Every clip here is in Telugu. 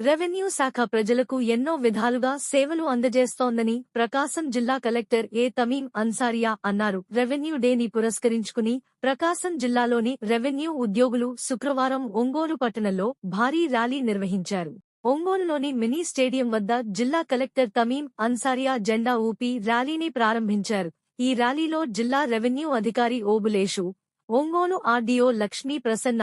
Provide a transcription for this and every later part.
రెవెన్యూ శాఖ ప్రజలకు ఎన్నో విధాలుగా సేవలు అందజేస్తోందని ప్రకాశం జిల్లా కలెక్టర్ ఏ తమీం అన్సారియా అన్నారు. రెవెన్యూ డేని పురస్కరించుకుని ప్రకాశం జిల్లాలోని రెవెన్యూ ఉద్యోగులు శుక్రవారం ఒంగోలు పట్టణంలో భారీ ర్యాలీ నిర్వహించారు. ఒంగోలులోని మినీ స్టేడియం వద్ద జిల్లా కలెక్టర్ తమీం అన్సారియా జెండా ఊపి ర్యాలీని ప్రారంభించారు. ఈ ర్యాలీలో జిల్లా రెవెన్యూ అధికారి ఓబులేషు ఒంగోలు ఆర్డీఓ లక్ష్మీ ప్రసన్న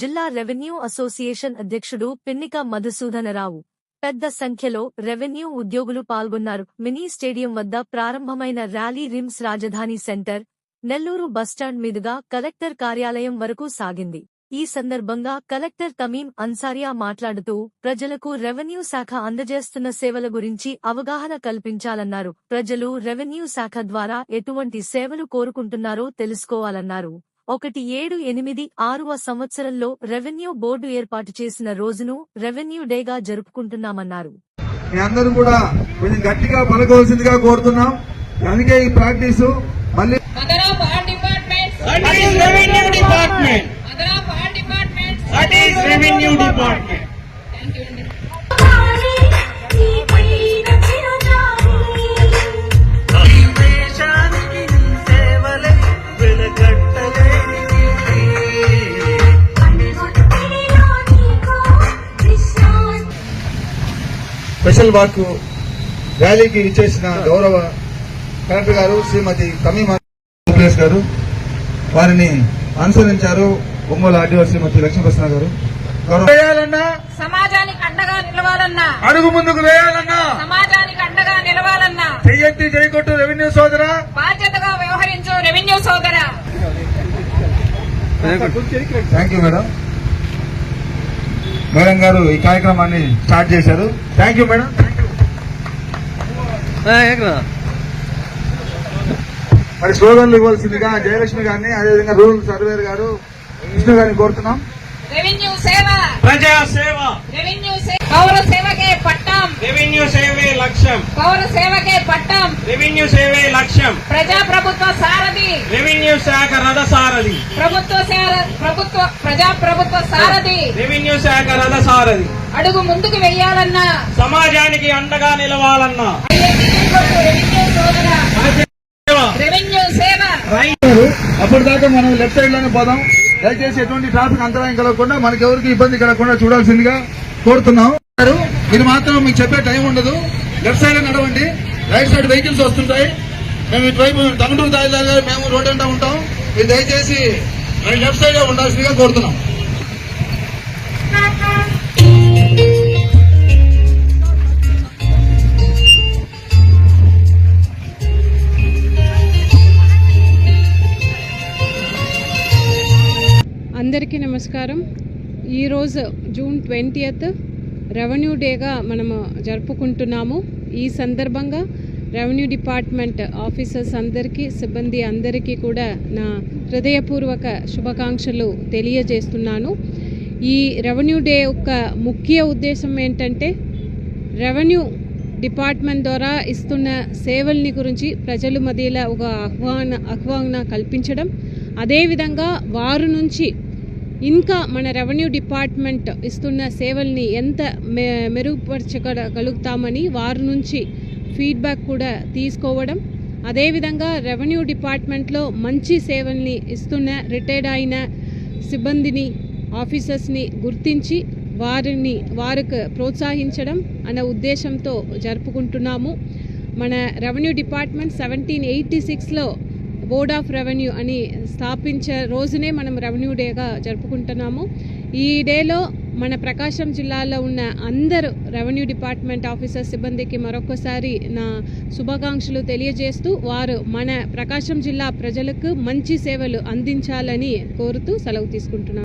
జిల్లా రెవెన్యూ అసోసియేషన్ అధ్యక్షుడు పిన్నిక మధుసూదనరావు. పెద్ద సంఖ్యలో రెవెన్యూ ఉద్యోగులు పాల్గొన్నారు. మినీ స్టేడియం వద్ద ప్రారంభమైన ర్యాలీ రిమ్స్ రాజధాని సెంటర్ నెల్లూరు బస్టాండ్ మీదుగా కలెక్టర్ కార్యాలయం వరకు సాగింది. ఈ సందర్భంగా కలెక్టర్ తమీం అన్సారియా మాట్లాడుతూ ప్రజలకు రెవెన్యూ శాఖ అందజేస్తున్న సేవల గురించి అవగాహన కల్పించాలన్నారు. ప్రజలు రెవెన్యూ శాఖ ద్వారా ఎటువంటి సేవలు కోరుకుంటున్నారో తెలుసుకోవాలన్నారు. ఒకటి ఏడు ఎనిమిది ఆరువ సంవత్సరంలో రెవెన్యూ బోర్డు ఏర్పాటు చేసిన రోజును రెవెన్యూ డేగా జరుపుకుంటున్నామన్నారు. మీ అందరూ కూడా కొంచెం గట్టిగా పలకవలసిందిగా కోరుతున్నాం. అందుకే ఈ ప్రాక్టీస్ మళ్ళీ స్పెషల్ వాక్ ర్యాలీకి ఇచ్చేసిన గౌరవ కలెక్టర్ గారు శ్రీమతి తమీమా సురేష్ గారు వారిని అనుసరించారు ఒంగోలు ఆర్డీఓ శ్రీమతి లక్ష్మీప్రసన్న గారు. గౌరవ వేయాలన్నా సమాజానికి అండగా నిలవాలన్నా. అడుగు ముందుకు వేయాలన్నా. సమాజానికి అండగా నిలవాలన్నా. చెయ్యెత్తి చేయకొట్టు రెవెన్యూ సోదరా. బాధ్యతగా వ్యవహరించు రెవెన్యూ సోదర. థ్యాంక్ యూ మేడం మేడం గారు ఈ కార్యక్రమాన్ని స్టార్ట్ చేశారు. Thank you madam. మరి స్లోగన్లు ఇవ్వాల్సిందిగా జయలక్ష్మి గారిని అదేవిధంగా రూరల్ సర్వేర్ గారు విష్ణు గారిని కోరుతున్నాం. రెవెన్యూ సేవ. ప్రజా సేవ. రెవెన్యూ సేవ పౌర సేవకే పట్టం. రెవెన్యూ సేవే లక్ష్యం. పౌర సేవకే పట్టం. రెవెన్యూ సేవే లక్ష్యం. ప్రజా ప్రభుత్వ సారథి. రెవెన్యూ శాఖ రథసారథి. ప్రభుత్వ సేవ- ప్రభుత్వ ప్రజా ప్రభుత్వ సారథి. రెవెన్యూ శాఖ రథసారథి అడుగు ముందుకు వెయ్యాలన్నా సమాజానికి అండగా నిలవాలన్నా. రెవెన్యూ సోదర సేవ. రెవెన్యూ సేవ రైట్ అప్పటిదాకా మనం లెఫ్ట్ సైడ్లోనే పోదాం. దయచేసి ఎటువంటి ట్రాఫిక్ అంతరాయం కలగకుండా మనకి ఎవరికి ఇబ్బంది కలగకుండా చూడాల్సిందిగా కోరుతున్నాం. మీరు మాత్రం మీకు చెప్పే టైం ఉండదు. లెఫ్ట్ సైడ్ నడవండి. రైట్ సైడ్ వెహికల్స్ వస్తుంటాయి. మేము ఇటువైపు తమిళూరు దారిలాగా మేము రోడ్ అంటా ఉంటాం. మీరు దయచేసి లెఫ్ట్ సైడ్ ఉండాల్సిందిగా కోరుతున్నాం. అందరికీ నమస్కారం. ఈరోజు జూన్ ట్వంటీయత్ రెవెన్యూ డేగా మనము జరుపుకుంటున్నాము. ఈ సందర్భంగా రెవెన్యూ డిపార్ట్మెంట్ ఆఫీసర్స్ అందరికీ సిబ్బంది అందరికీ కూడా నా హృదయపూర్వక శుభాకాంక్షలు తెలియజేస్తున్నాను. ఈ రెవెన్యూ డే యొక్క ముఖ్య ఉద్దేశం ఏంటంటే రెవెన్యూ డిపార్ట్మెంట్ ద్వారా ఇస్తున్న సేవల్ని గురించి ప్రజలు మధ్యలో ఒక ఆహ్వాన ఆహ్వాన కల్పించడం. అదేవిధంగా వారి నుంచి ఇంకా మన రెవెన్యూ డిపార్ట్మెంట్ ఇస్తున్న సేవల్ని ఎంత మె మెరుగుపరచగలుగుతామని వారి నుంచి ఫీడ్బ్యాక్ కూడా తీసుకోవడం. అదేవిధంగా రెవెన్యూ డిపార్ట్మెంట్లో మంచి సేవల్ని ఇస్తున్న రిటైర్డ్ అయిన సిబ్బందిని ఆఫీసర్స్ని గుర్తించి వారిని వారికి ప్రోత్సహించడం అనే ఉద్దేశంతో జరుపుకుంటున్నాము. మన రెవెన్యూ డిపార్ట్మెంట్ సెవెంటీన్ ఎయిటీ సిక్స్లో బోర్డ్ ఆఫ్ రెవెన్యూ అని స్థాపించే రోజునే మనం రెవెన్యూ డేగా జరుపుకుంటున్నాము. ఈ డేలో మన ప్రకాశం జిల్లాలో ఉన్న అందరు రెవెన్యూ డిపార్ట్మెంట్ ఆఫీసర్ సిబ్బందికి మరొకసారి నా శుభాకాంక్షలు తెలియజేస్తూ వారు మన ప్రకాశం జిల్లా ప్రజలకు మంచి సేవలు అందించాలని కోరుతూ సెలవు తీసుకుంటున్నాను